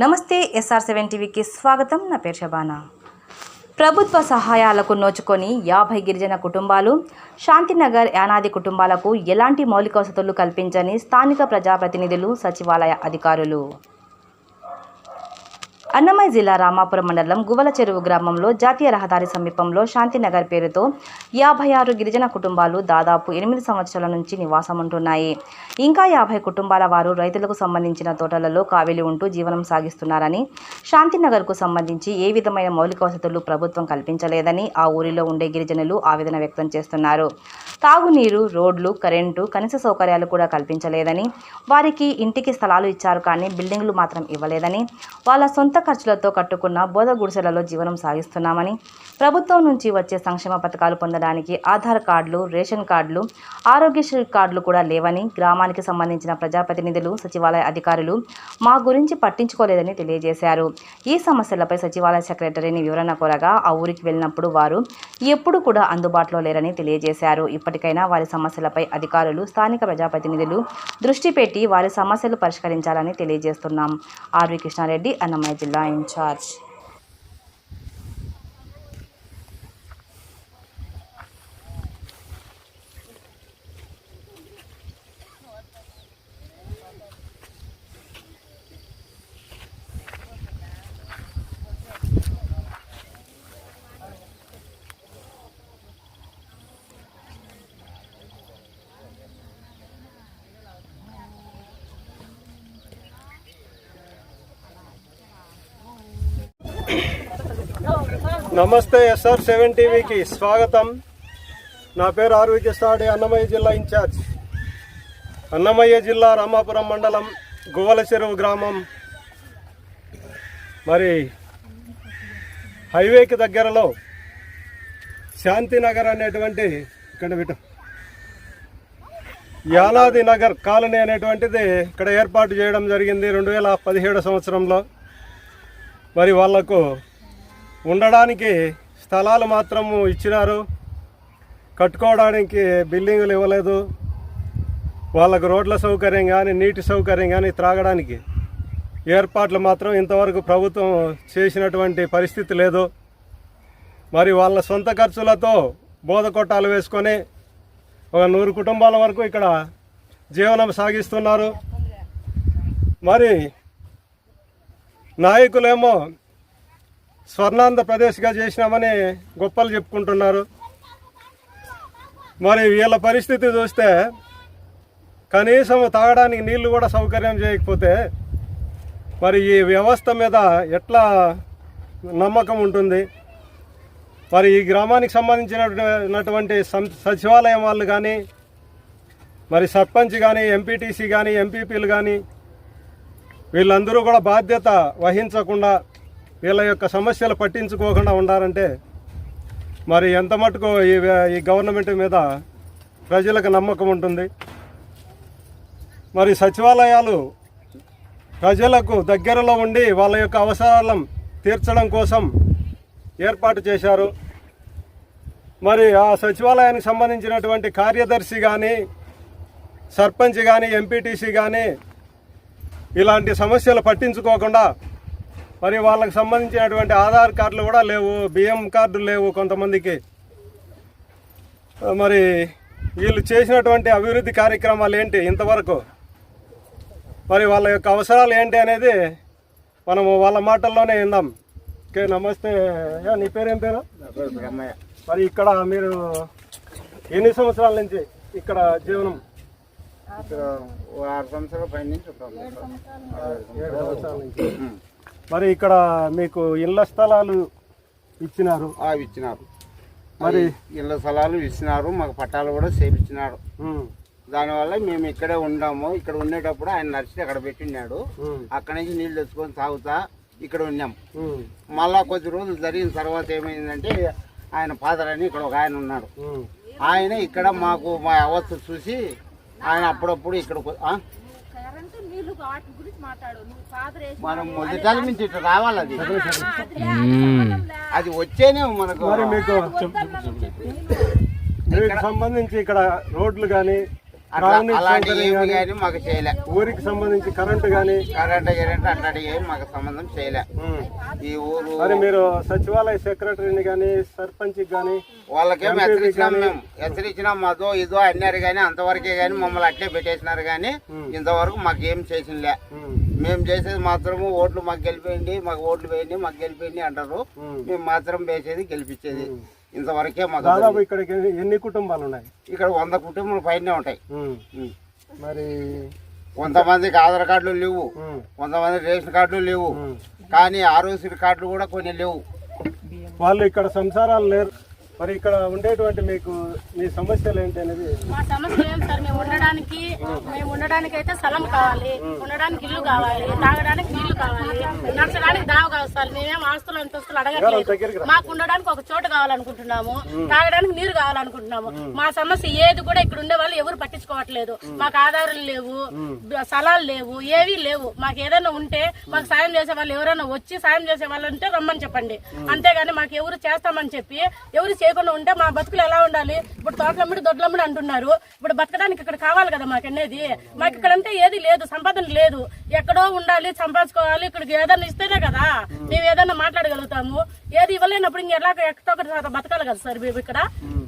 నమస్తే SR seven టీవీకి స్వాగతం. నా పేరు శబానా. ప్రభుత్వ సహాయాలకు నోచుకొని యాభై గిరిజన కుటుంబాలు శాంతినగర్ యానాది కుటుంబాలకు ఎలాంటి మౌలిక వసతులు కల్పించని స్థానిక ప్రజాప్రతినిధులు సచివాలయ అధికారులు? అన్నమయ్య జిల్లా రామాపురం మండలం గువల చెరువు గ్రామంలో జాతీయ రహదారి సమీపంలో శాంతినగర్ పేరుతో యాభై ఆరు గిరిజన కుటుంబాలు దాదాపు ఎనిమిది సంవత్సరాల నుంచి నివాసం ఉంటున్నాయి ఇంకా యాభై కుటుంబాల వారు రైతులకు సంబంధించిన తోటలలో కావిలి ఉంటూ జీవనం సాగిస్తున్నారని శాంతినగర్కు సంబంధించి ఏ విధమైన మౌలిక వసతులు ప్రభుత్వం కల్పించలేదని ఆ ఊరిలో ఉండే గిరిజనులు ఆవేదన వ్యక్తం చేస్తున్నారు. తాగునీరు రోడ్లు కరెంటు కనీస సౌకర్యాలు కూడా కల్పించలేదని వారికి ఇంటికి స్థలాలు ఇచ్చారు కానీ బిల్డింగ్లు మాత్రం ఇవ్వలేదని వాళ్ళ సొంత ఖర్చులతో కట్టుకున్న బోధ గుడిసెలలో జీవనం సాగిస్తున్నామని ప్రభుత్వం నుంచి వచ్చే సంక్షేమ పథకాలు పొందడానికి ఆధార్ కార్డులు రేషన్ కార్డులు ఆరోగ్యశ్రీ కార్డులు కూడా లేవని గ్రామానికి సంబంధించిన ప్రజాప్రతినిధులు సచివాలయ అధికారులు మా గురించి పట్టించుకోలేదని తెలియజేశారు. ఈ సమస్యలపై సచివాలయ సెక్రటరీని వివరణ కోరగా ఆ ఊరికి వెళ్ళినప్పుడు వారు ఎప్పుడు కూడా అందుబాటులో లేరని తెలియజేశారు. ఇప్పటికైనా వారి సమస్యలపై అధికారులు స్థానిక ప్రజాప్రతినిధులు దృష్టి పెట్టి వారి సమస్యలు పరిష్కరించాలని తెలియజేస్తున్నాం. ఆర్వి కృష్ణారెడ్డి అన్నమయ్య జిల్లా ఇన్ఛార్జ్. నమస్తే ఎస్ఆర్ సెవెన్ టీవీకి స్వాగతం. నా పేరు ఆర్వి సాడి అన్నమయ్య జిల్లా ఇన్ఛార్జ్. అన్నమయ్య జిల్లా రామాపురం మండలం గువ్వల చెరువు గ్రామం. మరి హైవేకి దగ్గరలో శాంతినగర్ అనేటువంటి ఇక్కడ విట యానాది నగర్ కాలనీ అనేటువంటిది ఇక్కడ ఏర్పాటు చేయడం జరిగింది రెండు వేల పదిహేడు సంవత్సరంలో. మరి వాళ్ళకు ఉండడానికి స్థలాలు మాత్రము ఇచ్చినారు. కట్టుకోవడానికి బిల్డింగులు ఇవ్వలేదు. వాళ్ళకు రోడ్ల సౌకర్యం కానీ నీటి సౌకర్యం కానీ త్రాగడానికి ఏర్పాట్లు మాత్రం ఇంతవరకు ప్రభుత్వం చేసినటువంటి పరిస్థితి లేదు. మరి వాళ్ళ సొంత ఖర్చులతో బోధ కొట్టాలు వేసుకొని ఒక నూరు కుటుంబాల వరకు ఇక్కడ జీవనం సాగిస్తున్నారు. మరి నాయకులేమో స్వర్ణాంధ్రప్రదేశ్గా చేసినామని గొప్పలు చెప్పుకుంటున్నారు. మరి వీళ్ళ పరిస్థితి చూస్తే కనీసం తాగడానికి నీళ్ళు కూడా సౌకర్యం చేయకపోతే మరి ఈ వ్యవస్థ మీద ఎట్లా నమ్మకం ఉంటుంది? మరి ఈ గ్రామానికి సంబంధించినటువంటి సచివాలయం వాళ్ళు కానీ మరి సర్పంచ్ కానీ ఎంపీటీసీ కానీ ఎంపీపీలు కానీ వీళ్ళందరూ కూడా బాధ్యత వహించకుండా వీళ్ళ యొక్క సమస్యలు పట్టించుకోకుండా ఉండాలంటే మరి ఎంత మటుకు ఈ ఈ గవర్నమెంట్ మీద ప్రజలకు నమ్మకం ఉంటుంది. మరి సచివాలయాలు ప్రజలకు దగ్గరలో ఉండి వాళ్ళ యొక్క అవసరాలను తీర్చడం కోసం ఏర్పాటు చేశారు. మరి ఆ సచివాలయానికి సంబంధించినటువంటి కార్యదర్శి కానీ సర్పంచ్ కానీ ఎంపీటీసీ కానీ ఇలాంటి సమస్యలు పట్టించుకోకుండా మరి వాళ్ళకి సంబంధించినటువంటి ఆధార్ కార్డులు కూడా లేవు బియ్యం కార్డులు లేవు కొంతమందికి. మరి వీళ్ళు చేసినటువంటి అభివృద్ధి కార్యక్రమాలు ఏంటి ఇంతవరకు? మరి వాళ్ళ యొక్క అవసరాలు ఏంటి అనేది మనము వాళ్ళ మాటల్లోనే విందాం. ఓకే నమస్తే నీ పేరేం పేరు? మరి ఇక్కడ మీరు ఎన్ని సంవత్సరాల నుంచి ఇక్కడ జీవనం ఇక్కడ ఓ ఆరు సంవత్సరాల పైన నుంచి. ఉంటాం మరి ఇక్కడ మీకు ఇళ్ళ స్థలాలు ఇచ్చినారు? ఆ ఇచ్చినారు. మరి? ఇళ్ళ స్థలాలు ఇచ్చినారు మాకు పట్టాలు కూడా చేపించినారు దానివల్ల మేము ఇక్కడే ఉన్నాము. ఇక్కడ ఉండేటప్పుడు ఆయన నర్సి అక్కడ పెట్టినాడు అక్కడి నుంచి నీళ్ళు తెచ్చుకొని తాగుతా ఇక్కడ ఉన్నాం. మళ్ళా కొద్ది రోజులు జరిగిన తర్వాత ఏమైందంటే ఆయన ఫాదర్ అని ఇక్కడ ఒక ఆయన ఉన్నాడు. ఆయన ఇక్కడ మాకు మా అవస్థ చూసి ఆయన అప్పుడప్పుడు ఇక్కడ మనం మొదటి నుంచి ఇట్లా రావాలి అది. అది వచ్చేనే మనకు మీకు సంబంధించి ఇక్కడ రోడ్లు కానీ మాకు చేయలే. ఊరికి సంబంధించి కరెంటు కానీ కరెంట్ అట్లాంటి ఏమి మాకు సంబంధం చేయలే. ఈ ఊరు మరి మీరు సచివాలయ సెక్రటరీని కానీ సర్పంచ్కి కానీ వాళ్ళకేం హెచ్చరించినాం మేము. హెచ్చరించినాం అదో ఇదో అన్నారు కానీ అంతవరకే కానీ మమ్మల్ని అట్లే పెట్టేసినారు కానీ ఇంతవరకు మాకు ఏం చేసిందిలే మేము చేసేది మాత్రము ఓట్లు మాకు గెలిపేయండి మాకు ఓట్లు వేయండి మాకు గెలిపేయండి అంటారు. మేము మాత్రం వేసేది గెలిపించేది. ఇంతవరకే మాకు దాదాపు ఇక్కడికి ఎన్ని- కుటుంబాలు ఉన్నాయి? ఇక్కడ వంద కుటుంబాలు పైనే ఉంటాయి. మరి కొంతమందికి ఆధార్ కార్డులు లేవు. కొంతమంది రేషన్ కార్డులు లేవు. కానీ ఆరోగ్య కార్డులు కూడా కొన్ని లేవు. వాళ్ళు ఇక్కడ సంసారాలు లేరు. మరి ఇక్కడ ఉండేటువంటి మీకు మీ సమస్యలు ఏంటి అనేది? మా సమస్య ఏం సార్ మేము ఉండడానికి మేము ఉండడానికి అయితే స్థలం కావాలి. ఉండడానికి ఇల్లు కావాలి. తాగడానికి నీళ్ళు కావాలి. నడచడానికి దావ కావాలి సార్. మేమేం ఆస్తులు అంతస్తులు అడగట్లేదు. మాకు ఉండడానికి ఒక చోటు కావాలనుకుంటున్నాము. తాగడానికి నీరు కావాలనుకుంటున్నాము. మా సమస్య ఏది కూడా ఇక్కడ ఉండే వాళ్ళు ఎవరు పట్టించుకోవట్లేదు. మాకు ఆధారాలు లేవు. స్థలాలు లేవు. ఏవీ లేవు. మాకు ఏదైనా ఉంటే మాకు సాయం చేసే వాళ్ళు ఎవరైనా వచ్చి సాయం చేసే వాళ్ళు ఉంటే రమ్మని చెప్పండి. అంతేగాని మాకు ఎవరు చేస్తామని చెప్పి ఎవరు చేయకుండా ఉంటే మా బతుకులు ఎలా ఉండాలి? ఇప్పుడు తోటలమ్ముడు దొడ్లమ్ముడు అంటున్నారు. ఇప్పుడు బతకడానికి ఇక్కడ కావాలి కదా మాకు అనేది. మాకు ఇక్కడంటే ఏది లేదు సంపాదన లేదు. ఎక్కడో ఉండాలి సంపాదించుకోవాలి. ఇక్కడికి ఏదైనా ఇస్తేనే కదా. మేము ఏదైనా మాట్లాడగలుగుతాము. ఏది ఇవ్వలేనప్పుడు ఇంక ఎలా ఎక్కడో ఒకటి బతకాలి కదా సార్ మేము ఇక్కడ.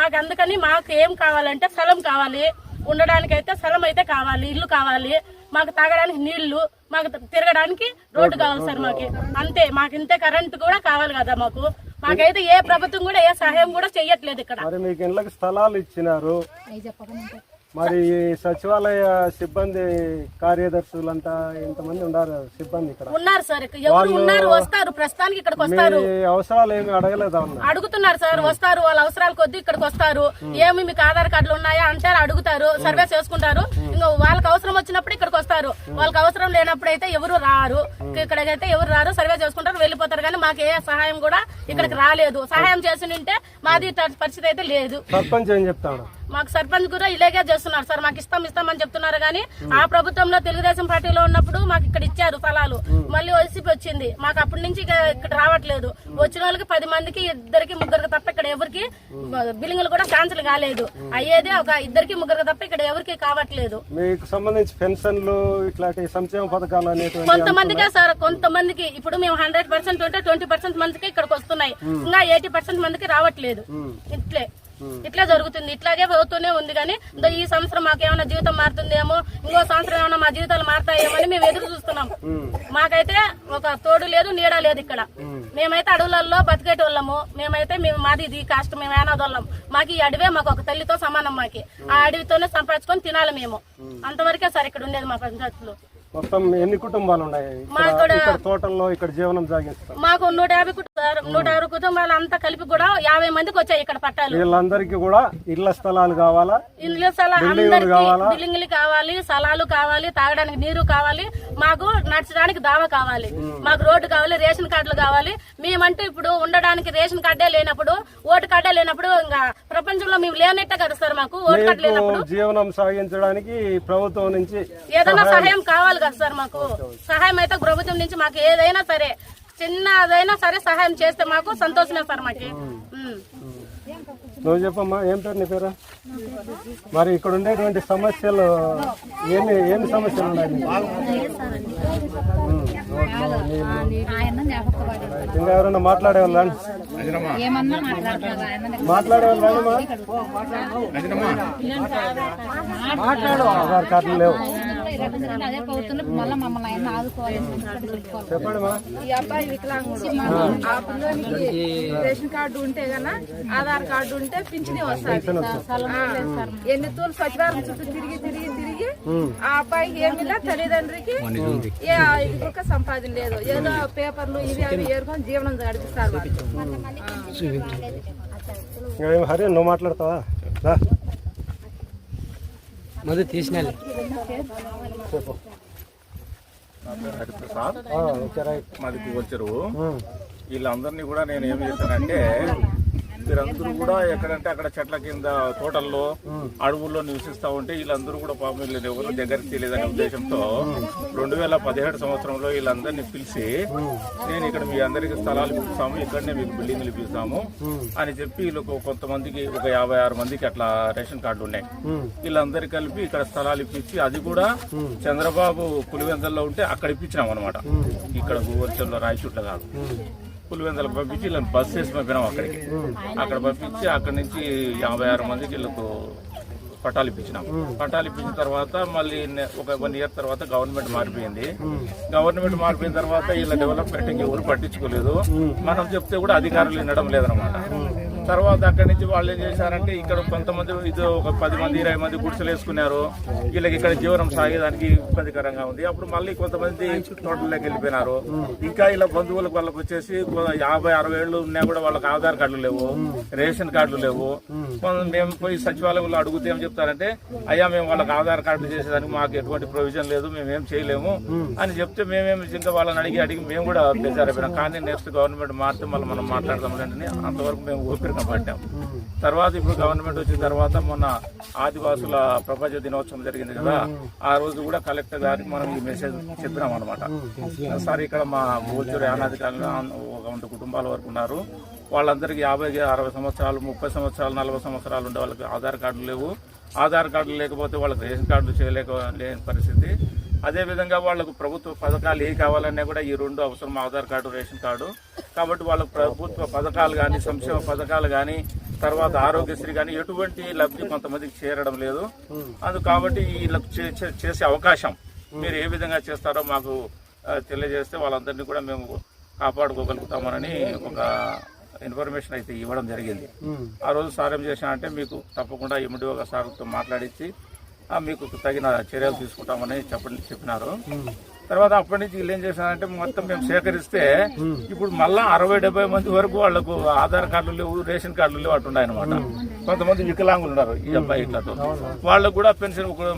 మాకు అందుకని మాకు ఏం కావాలంటే స్థలం కావాలి. ఉండడానికి అయితే స్థలం అయితే కావాలి ఇల్లు కావాలి. మాకు తాగడానికి నీళ్ళు మాకు తిరగడానికి రోడ్డు కావాలి సార్ మాకు. అంతే మాకు ఇంతే కరెంట్ కూడా కావాలి కదా మాకు. మాకైతే ఏ ప్రభుత్వం కూడా ఏ సహాయం కూడా చెయ్యట్లేదు ఇక్కడ. మరి మీకు ఇళ్ళకి స్థలాలు ఇచ్చినారు. మరి సచివాలయ సిబ్బంది కార్యదర్శులంతా ఎంతమంది ఉన్నారు సిబ్బంది ఇక్కడ. ఉన్నారు సార్ ఇక్కడ ఎవరు ఉన్నారు వస్తారు ప్రస్తుతానికి ఇక్కడికి వస్తారు. అవసరాలు ఏమి అడగలేదా అడుగుతున్నారు సార్ వస్తారు వాళ్ళ అవసరాల కొద్దీ ఇక్కడికి వస్తారు. ఏమి మీకు ఆధార్ కార్డులు ఉన్నాయా అంటారు అడుగుతారు సర్వే చేసుకుంటారు. ఇంకా వాళ్ళకి అవసరం వచ్చినప్పుడు ఇక్కడికి వస్తారు. వాళ్ళకి అవసరం లేనప్పుడు అయితే ఎవరు రారు. ఇక్కడికైతే ఎవరు రారు సర్వే చేసుకుంటారు వెళ్ళిపోతారు. కానీ మాకు ఏ సహాయం కూడా ఇక్కడికి రాలేదు. సహాయం చేసి ఉంటే మాది పరిస్థితి అయితే లేదు. సర్పంచ్ ఏం చెప్తాడు? మాకు సర్పంచ్ కూడా ఇలాగే చేస్తున్నారు సార్. మాకు ఇస్తాం ఇస్తామని చెప్తున్నారు కానీ ఆ ప్రభుత్వంలో తెలుగుదేశం పార్టీలో ఉన్నప్పుడు మాకు ఇక్కడ ఇచ్చారు స్థలాలు మళ్ళీ వైసీపీ వచ్చింది. మాకు అప్పటి నుంచి ఇక ఇక్కడ రావట్లేదు. వచ్చిన వాళ్ళకి పది మందికి ఇద్దరికి ముగ్గురికి తప్ప ఇక్కడ ఎవరికి బిల్లింగ్లు కూడా క్యాన్సిల్ కాలేదు. అయ్యేది ఒక ఇద్దరికి ముగ్గురికి తప్ప ఇక్కడ ఎవరికి కావట్లేదు. మీకు సంబంధించి పెన్షన్లు ఇట్లాంటి సంక్షేమ పథకాలు కొంతమందికే సార్ కొంతమందికి ఇప్పుడు మేము హండ్రెడ్ పర్సెంట్ ఉంటే ట్వంటీ పర్సెంట్ మందికి ఇక్కడికి వస్తున్నాయి. ఇంకా ఎయిటీ పర్సెంట్ మందికి రావట్లేదు. ఇట్లే. ఇట్లా జరుగుతుంది. ఇట్లాగే పోతూనే ఉంది కానీ ఈ సంవత్సరం మాకేమైనా జీవితం మారుతుందేమో ఇంకో సంవత్సరం ఏమైనా మా జీవితాలు మారుతాయేమో అని మేము ఎదురు చూస్తున్నాం. మాకైతే ఒక తోడు లేదు నీడ లేదు ఇక్కడ. మేమైతే అడవులలో బతికేటోళ్ళము. మేమైతే మేము మాది ఇది కాస్ట్ మేము ఏనాదోళ్ళం మాకు ఈ అడవే మాకు ఒక తల్లితో సమానం మాకి. ఆ అడవితోనే సంపాదించుకొని తినాలి మేము. అంతవరకే సార్ ఇక్కడ ఉండేది మా పంచాయతీలో. మొత్తం ఎన్ని కుటుంబాలు ఉన్నాయి ఇక్కడ తోటల్లో ఇక్కడ జీవనం సాగిస్తాం మాకు నూట యాభై కుటుంబాలు నూట యాభై కుటుంబాలు అంతా కలిపి కూడా యాభై మందికి వచ్చాయి ఇక్కడ పట్టాలు. వీళ్ళందరికీ కూడా ఇళ్ళ స్థలాలు కావాలా? ఇల్లు స్థలా బిల్డింగులు అందరికి కావాలా? బిల్డింగ్లు కావాలి స్థలాలు కావాలి తాగడానికి నీరు కావాలి మాకు నడచడానికి దావ కావాలి మాకు రోడ్డు కావాలి రేషన్ కార్డులు కావాలి. మేమంటూ ఇప్పుడు ఉండడానికి రేషన్ కార్డే లేనప్పుడు ఓటు కార్డే లేనప్పుడు ఇంకా ప్రపంచంలో మేము లేనట్టే కదా సార్ మాకు ఓటు కార్డు లేనప్పుడు. జీవనం సాగించడానికి ప్రభుత్వం నుంచి ఏదైనా సహాయం కావాలి కదా సార్ మాకు సహాయం అయితే ప్రభుత్వం నుంచి మాకు ఏదైనా సరే చిన్నదైనా సరే సహాయం చేస్తే మాకు సంతోషమే సార్ మాకు. నువ్వు చెప్పమ్మా ఏం పేరు నీ పేరు? మరి ఇక్కడ ఉండేటువంటి సమస్యలు ఏమి ఏమి సమస్యలు ఉన్నాయి? ఇంకా ఎవరైనా మాట్లాడే వాళ్ళు ఏమన్నా మాట్లాడుతున్నారు ఆయన మాట్లాడే ఆధార్ కార్డులు లేవు. అదే మళ్ళీ మమ్మల్ని ఆయన ఆదుకోవాలి ఈ అబ్బాయి వికలాంగుడు ఆ పిల్లోనికి రేషన్ కార్డు ఉంటే గనా ఆధార్ కార్డు ఉంటే పింఛని వస్తాయి ఎన్ని తూలు సచివాలయం చుట్టూ తిరిగి తిరిగి తిరిగి ఆ అబ్బాయికి ఏమిలా లేదు తల్లిదండ్రికి ఏ సంపాదన లేదు ఏదో పేపర్లు ఇవి అవి ఏరుకొని జీవనం గడిపిస్తారు హరి నువ్వు మాట్లాడతావా మొదలు తీసిన హరిప్రసాద్ మాది వచ్చరు వీళ్ళందరినీ కూడా నేను ఏం చేశానంటే వీరందరూ కూడా ఎక్కడంటే అక్కడ చెట్ల కింద తోటల్లో అడవుల్లో నివసిస్తూ ఉంటే వీళ్ళందరూ కూడా పాపం వీళ్ళు ఎవరు దగ్గరికి తెలియదనే ఉద్దేశంతో రెండు వేల పదిహేడు సంవత్సరంలో వీళ్ళందరినీ పిలిచి నేను ఇక్కడ మీ అందరికి స్థలాలు పిలుస్తాము ఇక్కడనే మీకు బిల్డింగ్లు ఇప్పిస్తాము అని చెప్పి వీళ్ళకు కొంతమందికి ఒక యాభై ఆరు మందికి అట్లా రేషన్ కార్డు ఉన్నాయి. వీళ్ళందరూ కలిపి ఇక్కడ స్థలాలు ఇప్పించి అది కూడా చంద్రబాబు పులివెందల్లో ఉంటే అక్కడ ఇప్పించినాం అనమాట ఇక్కడ గోవర్చంలో రాయచుట్ల కాదు. పులివెందలకు పంపించి వీళ్ళని బస్ చేసి పంపినాం అక్కడికి. అక్కడ పంపించి అక్కడి నుంచి యాభై ఆరు మందికి వీళ్ళకు పట్టాలు ఇప్పించినాం. పట్టాలు ఇప్పించిన తర్వాత మళ్ళీ ఒక వన్ ఇయర్ తర్వాత గవర్నమెంట్ మారిపోయింది. గవర్నమెంట్ మారిపోయిన తర్వాత వీళ్ళ డెవలప్మెంట్ ఎవరు పట్టించుకోలేదు. మనం చెప్తే కూడా అధికారులు వినడం లేదనమాట తర్వాత అక్కడి నుంచి వాళ్ళు ఏం చేశారంటే ఇక్కడ కొంతమంది ఇది ఒక పది మంది ఇరవై మంది గుడిసెలు వేసుకున్నారు. వీళ్ళకి ఇక్కడ జీవనం సాగేదానికి ఇబ్బందికరంగా ఉంది. అప్పుడు మళ్ళీ కొంతమంది తోటల్లోకి వెళ్ళిపోయినారు. ఇంకా ఇలా బంధువులకు వాళ్ళకి వచ్చేసి యాభై అరవై ఏళ్ళు ఉన్నా కూడా వాళ్ళకి ఆధార్ కార్డులు లేవు రేషన్ కార్డులు లేవు. మేము పోయి సచివాలయంలో అడుగుతే ఏం చెప్తారంటే అయ్యా మేము వాళ్ళకి ఆధార్ కార్డు చేసేదానికి మాకు ఎటువంటి ప్రొవిజన్ లేదు మేము ఏం చేయలేము. అని చెప్తే మేమేమి ఇంకా వాళ్ళని అడిగి అడిగి మేము కూడా బేజారైపోయినాం. కానీ నెక్స్ట్ గవర్నమెంట్ మారితే మళ్ళీ మనం మాట్లాడదాం అని అంతవరకు మేము ఊపిరిగా పట్టాం తర్వాత ఇప్పుడు గవర్నమెంట్ వచ్చిన తర్వాత మొన్న ఆదివాసుల ప్రపంచ దినోత్సవం జరిగింది కదా ఆ రోజు కూడా కలెక్టర్ గారికి మనం ఈ మెసేజ్ చెప్పినాం అనమాట సార్ ఇక్కడ మా గోల్చూరు యానాధికారులు ఒక వంద కుటుంబాల వరకు ఉన్నారు. వాళ్ళందరికీ యాభై అరవై సంవత్సరాలు ముప్పై సంవత్సరాలు నలభై సంవత్సరాలు ఉండే వాళ్ళకి ఆధార్ కార్డులు లేవు. ఆధార్ కార్డులు లేకపోతే వాళ్ళకి రేషన్ కార్డులు చేయలేక లేని పరిస్థితి. అదేవిధంగా వాళ్ళకు ప్రభుత్వ పథకాలు ఏ కావాలన్నా కూడా ఈ రెండు అవసరం ఆధార్ కార్డు రేషన్ కార్డు. కాబట్టి వాళ్ళకు ప్రభుత్వ పథకాలు కానీ సంక్షేమ పథకాలు కానీ తర్వాత ఆరోగ్యశ్రీ కానీ ఎటువంటి లబ్ధి కొంతమందికి చేరడం లేదు. అది కాబట్టి వీళ్ళకు చే- చేసే అవకాశం మీరు ఏ విధంగా చేస్తారో మాకు తెలియజేస్తే వాళ్ళందరినీ కూడా మేము కాపాడుకోగలుగుతామని ఒక ఇన్ఫర్మేషన్ అయితే ఇవ్వడం జరిగింది. ఆ రోజు సార్ ఏం చేశామంటే మీకు తప్పకుండా ఎండి ఒక సార్తో మాట్లాడించి మీకు తగిన చర్యలు తీసుకుంటామని చెప్ప చెప్పినారు. తర్వాత అప్పటి నుంచి వీళ్ళు ఏం చేశారంటే మొత్తం మేము సేకరిస్తే ఇప్పుడు మళ్ళా అరవై డెబ్బై మంది వరకు వాళ్ళకు ఆధార్ కార్డులు లేవు రేషన్ కార్డులు లేవు అట్టున్నాయి అనమాట కొంతమంది వికలాంగులు ఉన్నారు ఈ అబ్బాయి ఇట్లతో వాళ్ళకు కూడా పెన్షన్ ఇప్పుడు